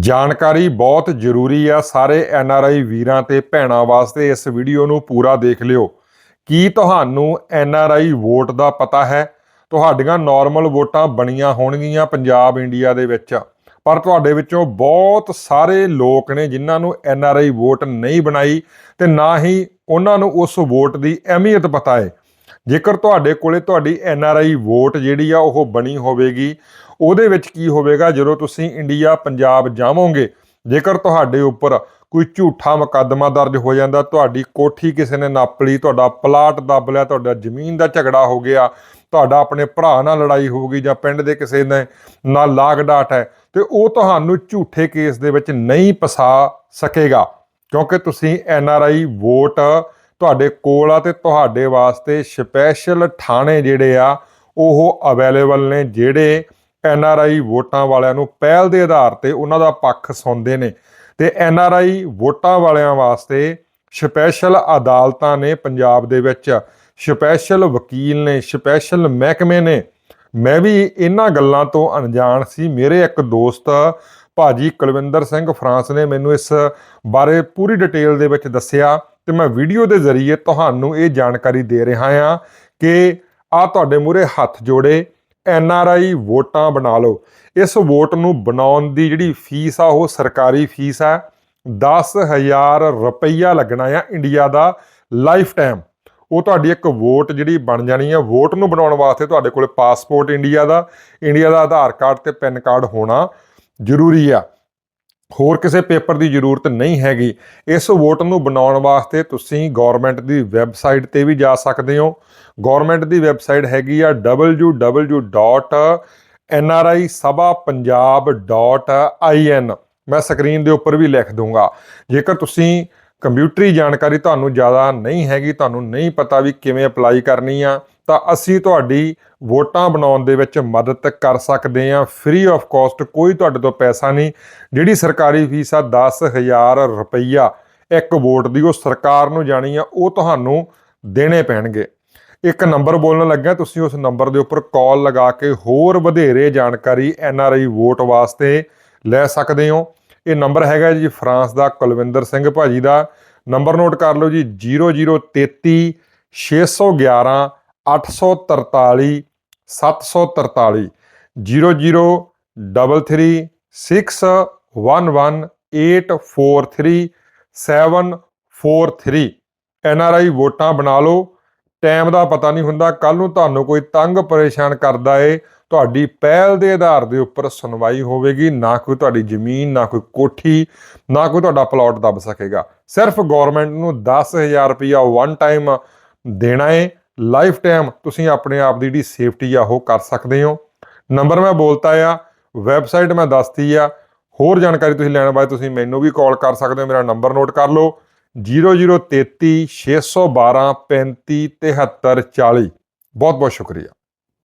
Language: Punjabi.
ਜਾਣਕਾਰੀ ਬਹੁਤ ਜ਼ਰੂਰੀ ਆ। ਸਾਰੇ ਐਨ ਆਰ ਆਈ ਵੀਰਾਂ ਤੇ ਭੈਣਾਂ ਵਾਸਤੇ ਇਸ ਵੀਡੀਓ ਨੂੰ ਪੂਰਾ ਦੇਖ ਲਿਓ। ਕੀ ਤੁਹਾਨੂੰ ਐਨ ਆਰ ਆਈ ਵੋਟ ਦਾ ਪਤਾ ਹੈ? ਤੁਹਾਡੀਆਂ ਨਾਰਮਲ ਵੋਟਾਂ ਬਣੀਆਂ ਹੋਣਗੀਆਂ ਪੰਜਾਬ ਇੰਡੀਆ ਦੇ ਵਿੱਚ। ਪਰ ਤੁਹਾਡੇ ਵਿੱਚੋਂ ਬਹੁਤ ਸਾਰੇ ਲੋਕ ਨੇ ਜਿਨ੍ਹਾਂ ਨੂੰ ਐਨ ਆਰ ਆਈ ਵੋਟ ਨਹੀਂ ਬਣਾਈ ਤੇ ਨਾ ਹੀ ਉਹਨਾਂ ਨੂੰ ਉਸ ਵੋਟ ਦੀ ਅਹਿਮੀਅਤ ਪਤਾ ਹੈ। ਜੇਕਰ ਤੁਹਾਡੇ ਕੋਲੇ ਤੁਹਾਡੀ ਐਨ ਆਰ ਆਈ ਵੋਟ ਜਿਹੜੀ ਆ ਉਹ ਬਣੀ ਹੋਵੇਗੀ ਉਹਦੇ ਵਿੱਚ ਕੀ ਹੋਵੇਗਾ? ਜਦੋਂ ਤੁਸੀਂ ਇੰਡੀਆ ਪੰਜਾਬ ਜਾਵੋਗੇ, ਜੇਕਰ ਤੁਹਾਡੇ ਉੱਪਰ ਕੋਈ ਝੂਠਾ ਮੁਕੱਦਮਾ ਦਰਜ ਹੋ ਜਾਂਦਾ, ਤੁਹਾਡੀ ਕੋਠੀ ਕਿਸੇ ਨੇ ਨਾਪ ਲਈ, ਤੁਹਾਡਾ ਪਲਾਟ ਦੱਬ ਲਿਆ, ਤੁਹਾਡਾ ਜ਼ਮੀਨ ਦਾ ਝਗੜਾ ਹੋ ਗਿਆ, ਤੁਹਾਡਾ ਆਪਣੇ ਭਰਾ ਨਾਲ ਲੜਾਈ ਹੋ ਗਈ ਜਾਂ ਪਿੰਡ ਦੇ ਕਿਸੇ ਨੇ ਨਾਲ ਲਾਗ ਡਾਟ ਹੈ, ਤੇ ਉਹ ਤੁਹਾਨੂੰ ਝੂਠੇ ਕੇਸ ਦੇ ਵਿੱਚ ਨਹੀਂ ਫਸਾ ਸਕੇਗਾ। ਕਿਉਂਕਿ ਤੁਸੀਂ ਐਨ ਆਰ ਆਈ ਵੋਟ ਤੁਹਾਡੇ ਕੋਲ ਆ ਤੇ ਤੁਹਾਡੇ ਵਾਸਤੇ ਸਪੈਸ਼ਲ ਥਾਣੇ ਜਿਹੜੇ ਆ, ਉਹ ਅਵੇਲੇਬਲ ਨੇ ਜਿਹੜੇ ਐਨ ਆਰ ਆਈ ਵੋਟਾਂ ਵਾਲਿਆਂ ਨੂੰ ਪਹਿਲ ਦੇ ਆਧਾਰ ਤੇ ਉਹਨਾਂ ਦਾ ਪੱਖ ਸੁਣਦੇ ਨੇ ਤੇ ਐਨ ਆਰ ਆਈ ਵੋਟਾਂ ਵਾਲਿਆਂ ਵਾਸਤੇ ਸਪੈਸ਼ਲ ਅਦਾਲਤਾਂ ਨੇ ਪੰਜਾਬ ਦੇ ਵਿੱਚ ਸਪੈਸ਼ਲ ਵਕੀਲ ਨੇ, ਸਪੈਸ਼ਲ ਮਹਿਕਮੇ ਨੇ। ਮੈਂ ਵੀ ਇਹਨਾਂ ਗੱਲਾਂ ਤੋਂ ਅਣਜਾਣ ਸੀ। ਮੇਰੇ ਇੱਕ ਦੋਸਤ ਭਾਜੀ ਕੁਲਵਿੰਦਰ ਸਿੰਘ ਫਰਾਂਸ ਨੇ ਮੈਨੂੰ ਇਸ ਬਾਰੇ ਪੂਰੀ ਡਿਟੇਲ ਦੇ ਵਿੱਚ ਦੱਸਿਆ ਤੇ ਮੈਂ ਵੀਡੀਓ ਦੇ ਜ਼ਰੀਏ ਤੁਹਾਨੂੰ ਇਹ ਜਾਣਕਾਰੀ ਦੇ ਰਿਹਾ ਹਾਂ ਕਿ ਆ ਤੁਹਾਡੇ ਮੂਰੇ ਹੱਥ ਜੋੜੇ ਐਨ ਆਰ ਆਈ ਵੋਟਾਂ ਬਣਾ ਲਓ। ਇਸ ਵੋਟ ਨੂੰ ਬਣਾਉਣ ਦੀ ਜਿਹੜੀ ਫੀਸ ਆ, ਉਹ ਸਰਕਾਰੀ ਫੀਸ ਆ। 10000 ਰੁਪਈਆ ਲੱਗਣਾ ਆ ਇੰਡੀਆ ਦਾ ਲਾਈਫ ਟਾਈਮ। ਉਹ ਤੁਹਾਡੀ ਇੱਕ ਵੋਟ ਜਿਹੜੀ ਬਣ ਜਾਣੀ ਆ, ਵੋਟ ਨੂੰ ਬਣਾਉਣ ਵਾਸਤੇ ਤੁਹਾਡੇ ਕੋਲ ਪਾਸਪੋਰਟ ਇੰਡੀਆ ਦਾ। ਇੰਡੀਆ ਦਾ ਆਧਾਰ ਕਾਰਡ ਤੇ ਪੈਨ ਕਾਰਡ ਹੋਣਾ ਜ਼ਰੂਰੀ ਆ। ਹੋਰ ਕਿਸੇ ਪੇਪਰ ਦੀ ਜ਼ਰੂਰਤ ਨਹੀਂ ਹੈਗੀ। ਇਸ ਵੋਟ ਨੂੰ ਬਣਾਉਣ ਵਾਸਤੇ ਤੁਸੀਂ ਗਵਰਨਮੈਂਟ ਦੀ ਵੈਬਸਾਈਟ ਤੇ ਵੀ ਜਾ ਸਕਦੇ ਹੋ। ਗਵਰਨਮੈਂਟ ਦੀ ਵੈਬਸਾਈਟ ਹੈਗੀ ਆ www.nrisabhapunjab.in ਮੈਂ ਸਕਰੀਨ ਦੇ ਉੱਪਰ ਵੀ ਲਿਖ ਦੂੰਗਾ। ਜੇਕਰ ਤੁਸੀਂ ਕੰਪਿਊਟਰੀ ਜਾਣਕਾਰੀ ਤੁਹਾਨੂੰ ਜ਼ਿਆਦਾ ਨਹੀਂ ਹੈਗੀ, ਤੁਹਾਨੂੰ ਨਹੀਂ ਪਤਾ ਵੀ ਕਿਵੇਂ ਅਪਲਾਈ ਕਰਨੀ ਆ ਤਾਂ ਅਸੀਂ ਤੁਹਾਡੀ ਵੋਟਾਂ ਬਣਾਉਣ ਦੇ ਵਿੱਚ ਮਦਦ ਕਰ ਸਕਦੇ ਹਾਂ। ਫ੍ਰੀ ਆਫ ਕਾਸਟ ਕੋਈ ਤੁਹਾਡੇ ਤੋਂ ਪੈਸਾ ਨਹੀਂ। ਜਿਹੜੀ ਸਰਕਾਰੀ ਫੀਸ ਆ 10000 ਰੁਪਈਆ ਇੱਕ ਵੋਟ ਦੀ, ਉਹ ਸਰਕਾਰ ਨੂੰ ਜਾਣੀ ਆ, ਉਹ ਤੁਹਾਨੂੰ ਦੇਣੇ ਪੈਣਗੇ। ਇੱਕ ਨੰਬਰ ਬੋਲਣ ਲੱਗਾ ਤੁਸੀਂ ਉਸ ਨੰਬਰ ਦੇ ਉੱਪਰ ਕਾਲ ਲਗਾ ਕੇ ਹੋਰ ਵਧੇਰੇ ਜਾਣਕਾਰੀ ਐਨ ਆਰ ਆਈ ਵੋਟ ਵਾਸਤੇ ਲੈ ਸਕਦੇ ਹੋ। ਇਹ ਨੰਬਰ ਹੈਗਾ ਜੀ ਫਰਾਂਸ ਦਾ, ਕੁਲਵਿੰਦਰ ਸਿੰਘ ਭਾਜੀ ਦਾ। ਨੰਬਰ ਨੋਟ ਕਰ ਲਓ ਜੀ 0033 611 843 743 003611843 ਐਨਆਰਆਈ ਵੋਟਾਂ ਬਣਾ ਲਓ। ਟਾਈਮ ਦਾ ਪਤਾ ਨਹੀਂ ਹੁੰਦਾ। ਕੱਲ ਨੂੰ ਤੁਹਾਨੂੰ ਕੋਈ ਤੰਗ ਪਰੇਸ਼ਾਨ ਕਰਦਾ ਏ, ਤੁਹਾਡੀ ਪਹਿਲ ਦੇ ਆਧਾਰ ਦੇ ਉੱਪਰ ਸੁਣਵਾਈ ਹੋਵੇਗੀ। ਨਾ ਕੋਈ ਤੁਹਾਡੀ ਜ਼ਮੀਨ, ਨਾ ਕੋਈ ਕੋਠੀ, ਨਾ ਕੋਈ ਤੁਹਾਡਾ ਪਲਾਟ ਦੱਬ ਸਕੇਗਾ। ਸਿਰਫ ਗਵਰਨਮੈਂਟ ਨੂੰ 10000 ਰੁਪਇਆ ਵਨ ਟਾਈਮ ਦੇਣਾ ਏ। ਲਾਈਫ ਟਾਈਮ ਤੁਸੀਂ ਆਪਣੇ ਆਪ ਦੀ ਜਿਹੜੀ ਸੇਫਟੀ ਆ ਉਹ ਕਰ ਸਕਦੇ ਹੋ। ਨੰਬਰ ਮੈਂ ਬੋਲਤਾ ਆ, ਵੈਬਸਾਈਟ ਮੈਂ ਦੱਸਤੀ ਆ। ਹੋਰ ਜਾਣਕਾਰੀ ਤੁਸੀਂ ਲੈਣ ਬਾਅਦ ਤੁਸੀਂ ਮੈਨੂੰ ਵੀ ਕਾਲ ਕਰ ਸਕਦੇ ਹੋ, ਮੇਰਾ ਨੰਬਰ ਨੋਟ ਕਰ ਲਓ। 0033 612 35 73 40 ਬਹੁਤ ਬਹੁਤ ਸ਼ੁਕਰੀਆ।